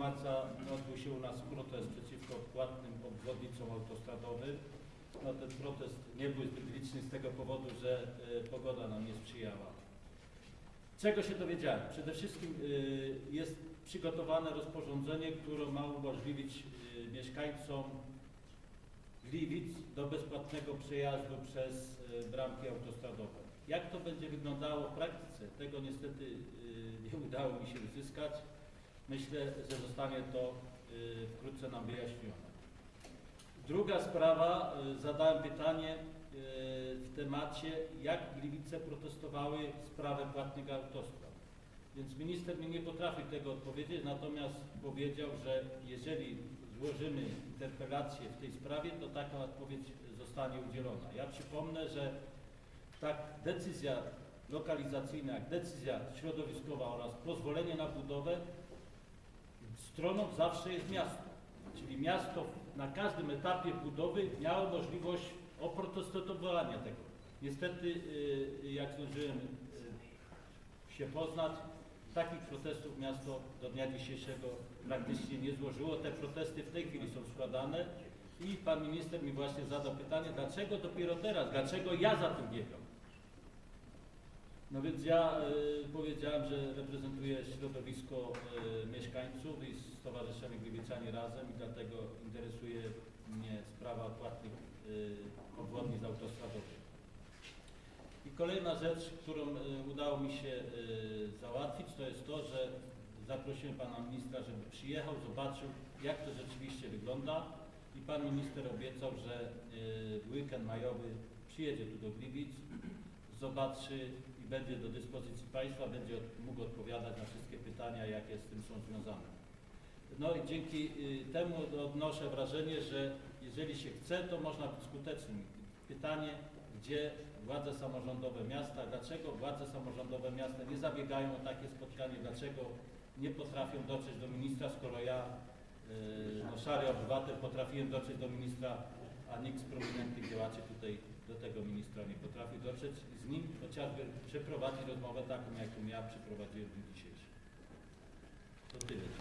marca odbył się u nas protest przeciwko płatnym obwodnicom autostradowym. No, ten protest nie był zbyt liczny z tego powodu, że e, pogoda nam nie sprzyjała. Czego się dowiedziałem? Przede wszystkim y, jest przygotowane rozporządzenie, które ma umożliwić y, mieszkańcom Gliwic do bezpłatnego przejazdu przez y, bramki autostradowe. Jak to będzie wyglądało w praktyce? Tego niestety y, nie udało mi się uzyskać. Myślę, że zostanie to y, wkrótce nam wyjaśnione. Druga sprawa, y, zadałem pytanie y, w temacie, jak Gliwice protestowały sprawę płatnych autostrad. Więc minister mi nie potrafi tego odpowiedzieć, natomiast powiedział, że jeżeli złożymy interpelację w tej sprawie, to taka odpowiedź zostanie udzielona. Ja przypomnę, że tak decyzja lokalizacyjna, jak decyzja środowiskowa oraz pozwolenie na budowę, stroną zawsze jest miasto. Czyli miasto na każdym etapie budowy miało możliwość oprotestowania tego. Niestety, y, jak zdążyłem y, się poznać, takich protestów miasto do dnia dzisiejszego praktycznie nie złożyło. Te protesty w tej chwili są składane i pan minister mi właśnie zadał pytanie, dlaczego dopiero teraz, dlaczego ja za tym biegam. No więc ja y, powiedziałem, że reprezentuję środowisko y, mieszkańców i Stowarzyszenie Gliwiczanie Razem i dlatego interesuje mnie sprawa płatnych y, obwodnic autostradowych. I kolejna rzecz, którą y, udało mi się y, załatwić, to jest to, że zaprosiłem pana ministra, żeby przyjechał, zobaczył, jak to rzeczywiście wygląda i pan minister obiecał, że y, weekend majowy przyjedzie tu do Gliwic, zobaczy i będzie do dyspozycji Państwa, będzie mógł odpowiadać na wszystkie pytania, jakie z tym są związane. No i dzięki y, temu odnoszę wrażenie, że jeżeli się chce, to można być skutecznym. Pytanie, gdzie władze samorządowe miasta, dlaczego władze samorządowe miasta nie zabiegają o takie spotkanie, dlaczego nie potrafią dotrzeć do ministra, skoro ja, y, no, szary obywatel, potrafiłem dotrzeć do ministra, a nikt z prominentnych działaczy tutaj do tego ministra nie potrafi dotrzeć i z nim chociażby przeprowadzić rozmowę taką, jaką ja przeprowadziłem w dniu dzisiejszym. To tyle.